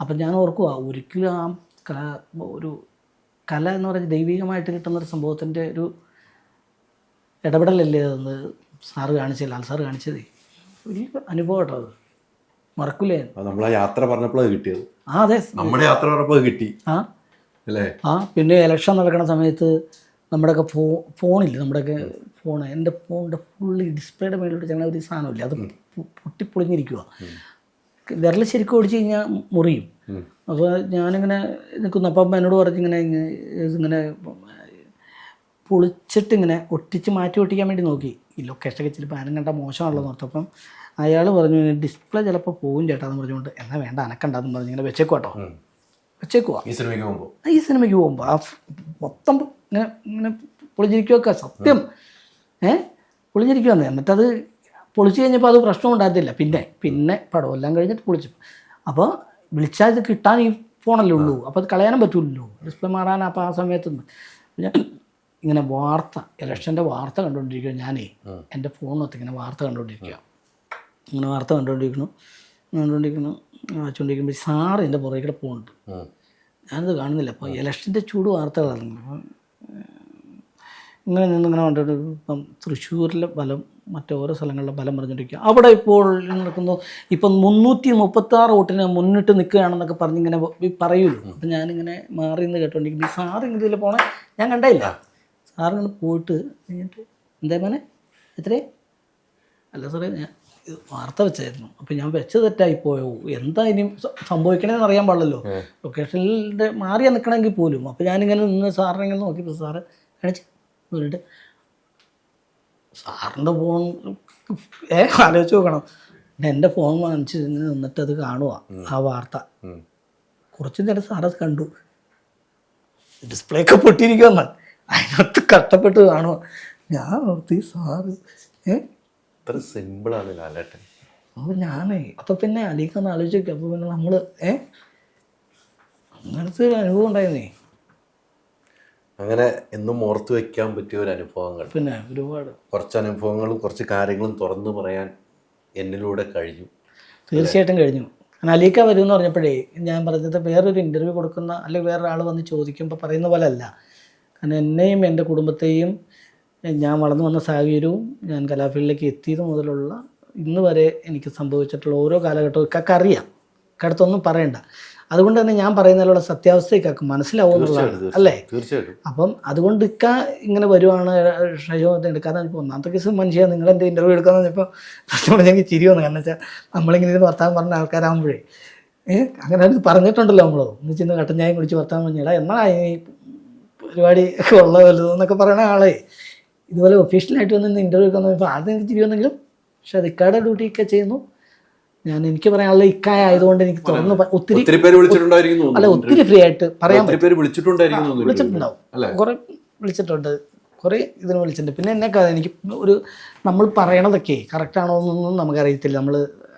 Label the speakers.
Speaker 1: അപ്പം ഞാൻ ഓർക്കുക ഒരിക്കലും ആ കല ഒരു കല എന്ന് പറയുന്നത് ദൈവികമായിട്ട് കിട്ടുന്ന ഒരു സംഭവത്തിന്റെ ഒരു ഇടപെടലല്ലേ അതെന്ന് സാറ് കാണിച്ചേ ലാൽ സാറ് കാണിച്ചതേ. വലിയ അനുഭവം കേട്ടോ അത്. മറക്കൂലേ
Speaker 2: നമ്മളെ യാത്ര പറഞ്ഞപ്പോൾ കിട്ടിയത്.
Speaker 1: ആ അതെ.
Speaker 2: നമ്മുടെ യാത്ര പറഞ്ഞപ്പോൾ കിട്ടി.
Speaker 1: ആ.
Speaker 2: അല്ലേ?
Speaker 1: ആ പിന്നെ ഇലക്ഷൻ നടക്കുന്ന സമയത്ത് നമ്മുടെയൊക്കെ ഫോ ഫോണില്ല നമ്മുടെയൊക്കെ ഫോൺ എന്റെ ഫോണിന്റെ ഫുള്ളി ഡിസ്പ്ലേയുടെ മേളിലോട്ട് ചങ്ങനെ ഒരു സാധനമില്ല അത് പൊട്ടിപ്പൊളിഞ്ഞിരിക്കുക വിരൽ ശരിക്കും ഓടിച്ച് കഴിഞ്ഞാൽ മുറിയും. അപ്പോൾ ഞാനിങ്ങനെ നിൽക്കുന്നു അപ്പം എന്നോട് പറഞ്ഞിങ്ങനെ ഇങ്ങനെ ഇതിങ്ങനെ പൊളിച്ചിട്ടിങ്ങനെ ഒട്ടിച്ച് മാറ്റി ഒട്ടിക്കാൻ വേണ്ടി നോക്കി. ഈ ലൊക്കേഷനൊക്കെ ഇച്ചിരി പാനം കണ്ട മോശമാണല്ലോ എന്ന് ഓർത്തപ്പം അയാൾ പറഞ്ഞു ഡിസ്പ്ലേ ചിലപ്പോൾ പോകും ചേട്ടാ എന്ന് പറഞ്ഞുകൊണ്ട്. എന്നാൽ വേണ്ട അനക്കണ്ടെന്ന് പറഞ്ഞ് ഇങ്ങനെ വെച്ചേക്കുവാട്ടോ
Speaker 2: കേട്ടോ
Speaker 1: വെച്ചേക്കുവാ.
Speaker 2: ഈ സിനിമയ്ക്ക് പോകുമ്പോൾ
Speaker 1: ഈ സിനിമയ്ക്ക് പോകുമ്പോൾ ആ മൊത്തം ഇങ്ങനെ ഇങ്ങനെ പൊളിഞ്ഞിരിക്കുമൊക്കെ സത്യം. ഏഹ് പൊളിഞ്ഞിരിക്കുവാന്ന്. എന്നിട്ടത് പൊളിച്ചു കഴിഞ്ഞപ്പോൾ അത് പ്രശ്നം ഉണ്ടാകത്തില്ല. പിന്നെ പിന്നെ പടവെല്ലാം കഴിഞ്ഞിട്ട് പൊളിച്ചു. അപ്പോൾ വിളിച്ചാൽ ഇത് കിട്ടാൻ ഈ ഫോണല്ലേ ഉള്ളൂ. അപ്പോൾ അത് കളയാനും പറ്റില്ലല്ലോ ഡിസ്പ്ലേ മാറാൻ അപ്പോൾ ആ സമയത്ത് ഞാൻ ഇങ്ങനെ വാർത്ത ഇലക്ഷന്റെ വാർത്ത കണ്ടുകൊണ്ടിരിക്കുക ഞാനേ. എന്റെ ഫോണിനകത്ത് ഇങ്ങനെ വാർത്ത കണ്ടുകൊണ്ടിരിക്കുക ഇങ്ങനെ വാർത്ത കണ്ടുകൊണ്ടിരിക്കുന്നു കണ്ടുകൊണ്ടിരിക്കുന്നു വായിച്ചുകൊണ്ടിരിക്കുമ്പോൾ സാറ് എന്റെ പുറകെ കൂടെ പോകുന്നുണ്ട് ഞാനത് കാണുന്നില്ല. അപ്പോൾ ഇലക്ഷന്റെ ചൂട് വാർത്തകളാണ് നിന്ന് ഇങ്ങനെ കണ്ടിട്ട് ഇപ്പം തൃശ്ശൂരിലെ ബലം മറ്റോരോ സ്ഥലങ്ങളിലെ ബലം പറഞ്ഞിരിക്കുക അവിടെ ഇപ്പോൾ നടക്കുന്നു ഇപ്പം മുന്നൂറ്റി മുപ്പത്തി ആറ് വോട്ടിന് മുന്നിട്ട് നിൽക്കുകയാണെന്നൊക്കെ പറഞ്ഞിങ്ങനെ ഇങ്ങനെ പറയുമല്ലോ അപ്പം ഞാനിങ്ങനെ മാറി നിന്ന് കേട്ടോണ്ടിരിക്കും ഇങ്ങനെ ഇതിൽ പോണേ ഞാൻ കണ്ടില്ല സാറിങ്ങനെ പോയിട്ട് കഴിഞ്ഞിട്ട് എന്തേ മോനെ? എത്രേ അല്ല സാറേ ഞാൻ വാർത്ത വെച്ചായിരുന്നു. അപ്പം ഞാൻ വെച്ച് തെറ്റായി പോയോ? എന്താ ഇനി സംഭവിക്കണേന്ന് അറിയാൻ പാടില്ലല്ലോ. ലൊക്കേഷനിൽ മാറിയാൽ നിൽക്കണമെങ്കിൽ പോലും. അപ്പം ഞാനിങ്ങനെ നിന്ന് സാറിനെ ഇങ്ങനെ നോക്കിയപ്പോൾ സാറ് കാണിച്ച് എന്നിട്ട് സാറിന്റെ ഫോൺ ഏ ആലോചിച്ച് നോക്കണം. എന്റെ ഫോൺ വാങ്ങിച്ച് നിന്നിട്ട് അത് കാണുക ആ വാർത്ത. കുറച്ച് നേരം സാറത് കണ്ടു. ഡിസ്പ്ലേ ഒക്കെ പൊട്ടിയിരിക്കുമെന്ന് അതിനകത്ത് കഷ്ടപ്പെട്ട് കാണുക ഞാൻ ഓർത്തി സാറ് ഏത്ര
Speaker 2: സിമ്പിൾ സിമ്പിളാണ് ലാലേട്ടൻ.
Speaker 1: അപ്പോൾ ഞാനേ അപ്പോൾ പിന്നെ അലിക്കൊന്ന് ആലോചിച്ച് നോക്കി അപ്പോൾ പിന്നെ നമ്മൾ ഏ? അങ്ങനത്തെ ഒരു അനുഭവം ഉണ്ടായിരുന്നേ.
Speaker 2: അങ്ങനെ എന്നും ഓർത്തു വെക്കാൻ പറ്റിയ ഒരു അനുഭവങ്ങൾ.
Speaker 1: പിന്നെ ഒരുപാട്.
Speaker 2: കുറച്ച് അനുഭവങ്ങളും കുറച്ച് കാര്യങ്ങളും തുറന്നു പറയാൻ എന്നിലൂടെ കഴിഞ്ഞു.
Speaker 1: തീർച്ചയായിട്ടും കഴിഞ്ഞു. അലീക്ക വരും എന്ന് പറഞ്ഞപ്പോഴേ ഞാൻ പറഞ്ഞത് വേറൊരു ഇന്റർവ്യൂ കൊടുക്കുന്ന അല്ലെങ്കിൽ വേറൊരാൾ വന്ന് ചോദിക്കുമ്പോൾ പറയുന്ന പോലെ അല്ല കാരണം എന്നെയും എന്റെ കുടുംബത്തെയും ഞാൻ വളർന്നു വന്ന സാഹചര്യവും ഞാൻ കലാഫീൽഡിലേക്ക് എത്തിയത് മുതലുള്ള ഇന്ന് വരെ എനിക്ക് സംഭവിച്ചിട്ടുള്ള ഓരോ കാലഘട്ടവും ഇക്കൊക്കെ അറിയാം ഇക്കടുത്തൊന്നും പറയണ്ട. അതുകൊണ്ട് തന്നെ ഞാൻ പറയുന്നതിലുള്ള സത്യാവസ്ഥ ഇക്കൊക്കെ മനസ്സിലാവും എന്നുള്ളതാണ് അല്ലേ?
Speaker 2: തീർച്ചയായിട്ടും.
Speaker 1: അപ്പം അതുകൊണ്ട് ഇക്ക ഇങ്ങനെ വരുവാണ് ഷയോ എടുക്കാതെ ഒന്നാമത്തെ കേസ് മനുഷ്യ നിങ്ങൾ എന്ത് ഇന്റർവ്യൂ എടുക്കാന്ന് പറഞ്ഞപ്പോൾ സത്യം ഞങ്ങൾക്ക് ചിരി വന്നു. കാരണം വെച്ചാൽ നമ്മളിങ്ങനെ ഇരുന്ന് വർത്താനം പറഞ്ഞ ആൾക്കാരാകുമ്പോഴേ ഏഹ് അങ്ങനെ പറഞ്ഞിട്ടുണ്ടല്ലോ നമ്മളോ. എന്ന് ചെന്ന് കട്ടൻ ചായം കുടിച്ച് വർത്താൻ പറഞ്ഞിടാ എന്നാ ഈ പരിപാടി ഒക്കെ ഉള്ളതല്ലോ എന്നൊക്കെ പറയുന്ന ആളെ. ഇതുപോലെ ഒഫീഷ്യലായിട്ട് വന്ന് ഇന്റർവ്യൂ ഒക്കെ വന്നപ്പോൾ ആദ്യം എനിക്ക് ചിരി വന്നെങ്കിലും പക്ഷെ അത് ഇക്കാടെ ഡ്യൂട്ടി ഒക്കെ ചെയ്യുന്നു. ഞാൻ എനിക്ക് പറയാനുള്ള ഇക്കായ ആയതുകൊണ്ട് എനിക്ക് തുറന്ന് ഒത്തിരി
Speaker 2: ഒത്തിരി പേര് വിളിച്ചിട്ടുണ്ടായിരിക്കും
Speaker 1: അല്ല ഒത്തിരി ഫ്രീ ആയിട്ട് പറയാൻ
Speaker 2: പേര് വിളിച്ചിട്ടുണ്ടായിരിക്കും
Speaker 1: വിളിച്ചിട്ടുണ്ടാവും. കുറെ വിളിച്ചിട്ടുണ്ട്. കുറേ ഇതിന് വിളിച്ചിട്ടുണ്ട്. പിന്നെ എന്നെ എനിക്ക് ഒരു നമ്മൾ പറയണതൊക്കെ കറക്റ്റ് ആണോ എന്നൊന്നും നമുക്കറിയത്തില്ല. നമ്മൾ